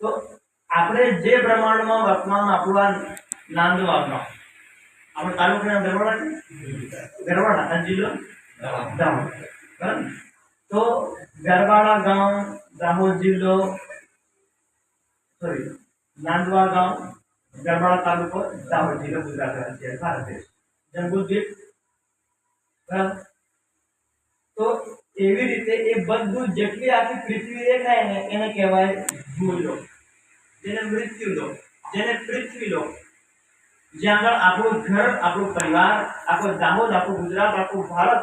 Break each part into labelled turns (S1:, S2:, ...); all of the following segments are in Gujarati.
S1: તો આપણે જે બ્રહ્માંડમાં વર્તમાન આપણું આ નાંદવા ગામ આપણે તાલુકાના દરવાડા છે દરવાડા આ જિલ્લો? દાહોદ. બરાબર? તો ગરવાડા ગામ દાહોદ જિલ્લો સોરી નાંદવા ગામ ગરવાડા તાલુકો દાહોદ જિલ્લો ગુજરાત રાજ્ય ભારત દેશ. જંબુદ્વીપ બરાબર? તો એવી રીતે એ બધું જેટલી આખી પૃથ્વી દેખાય ને એને કહેવાય ભૂલો. જેને મૃત્યુ લો જેને પૃથ્વી લો જ્યાં આગળ આપણું ઘર, આપણું પરિવાર, આપણો દાહોદ, આપણું ગુજરાત, આપણું ભારત,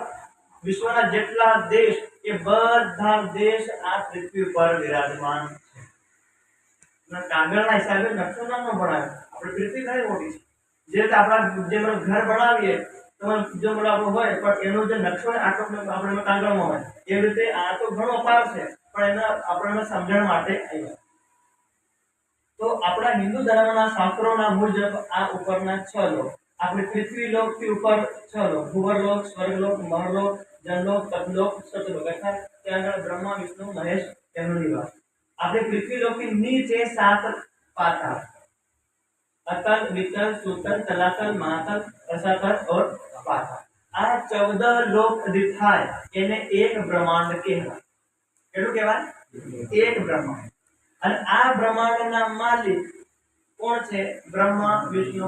S1: વિશ્વના જેટલા દેશ, એ બધા દેશ આ પૃથ્વી પર વિરાજમાન છે. કાગળના હિસાબે નકશો નામનો ભણાય આપણે પૃથ્વી ખરી મોટી છે. જે રીતે આપણા જે ઘર બનાવીએ તો જો મને આપણું હોય, પણ એનો જે નકશો હોય આપણે કાગળમાં હોય. એવી રીતે આ તો ઘણો અપાર છે, પણ એના આપણને સમજણ માટે આવ્યા. તો આપણા હિન્દુ ધર્મના શાસ્ત્રોના મુજબ આ ઉપરના છ લોક. આપણે પૃથ્વી લોકથી ઉપર છ લોક. ભુવરલોક, સ્વર્ગલોક મહરલોક જનલોક તપલોક, સતલોક. અર્થાત ત્યાં આગળ બ્રહ્મા, વિષ્ણુ, મહેશ એમનો નિવાસ. આપણે પૃથ્વી લોકથી નીચે સાત પાતાળ અતલ વિતલ સુતલ, તલાતલ મહાતલ રસાતલ और આ ચૌદ લોક થાય, એને એક બ્રહ્માંડ કહેવાય. કેટલું કહેવાય? એક બ્રહ્માંડ. અને આ બ્રહ્માંડના માલિક કોણ છે? બ્રહ્મા, વિષ્ણુ.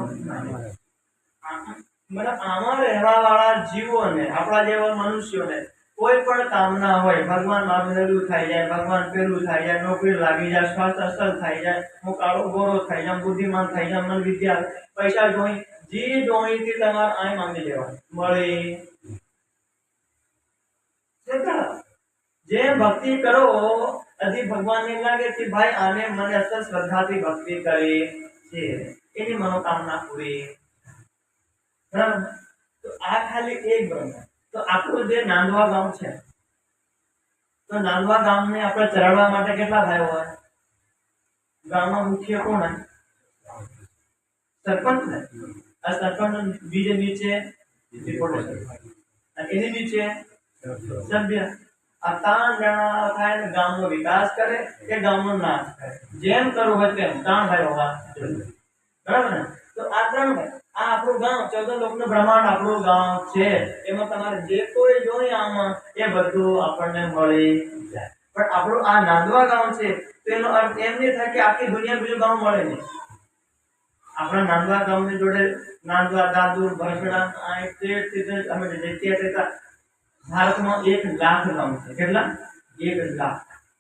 S1: મતલબ આમાં રહેવા વાળા જીવોને, આપણા જેવા મનુષ્યોને કોઈ પણ કામના હોય, ભગવાન મામેલું થઈ જાય, ભગવાન પેલું થઈ જાય, નોકરી લાગી જાય સ્વાસ્થ્ય અસર થઈ જાય, હું કાળો ગોરો થઈ જાય બુદ્ધિમાન થઈ જાય, મન વિદ્યા પૈસા જોઈ જે જોઈતી તમારે અહીં માંગી લેવાનું. મળે. જે ભક્તિ કરો, અતિ ભગવાનને લાગે કે ભાઈ, આને મને અસર શ્રદ્ધાથી ભક્તિ કરી છે. એની મનોકામના પૂરી. બરાબર? તો આ ખાલી એક બ્રહ્મ તો આપણું જે નાંદવા ગામ છે, તો નાંદવા ગામને આપણે ચરાડવા માટે કેટલા ભાઈઓ હોય? ગામમાં મુખ્ય કોણ સરપંચ આ સરપંચ બીજે નીચે. અને એની નીચે સભ્ય. આ ત્રણ જણા થાય ને ગામનો વિકાસ કરે કે ગામનો નાશ કરે. જેમ કરવું હોય તેમ. ત્રણ ભાઈ હોવા બરાબર ને? તો આ ત્રણ ભાઈ, આ આપણું ગામ, ચૌદ લોકનું બ્રહ્માંડ આપણું ગામ છે. એમાં તમારે જે કોઈ જોઈએ આમાં, એ બધું આપણને મળી જાય. પણ આપણું આ નાંદવા ગામ છે તો એનો અર્થ એમ નહીં થાય કે આખી દુનિયા બીજું ગામ મળે નહીં. આપણા નાંદવા ગામની જોડે નાંદવા દાદુર ભરસડા તે તે અમે જગ્યા રહેતા, ભારતમાં એક લાખ ગામ છે. કેટલા? એક લાખ.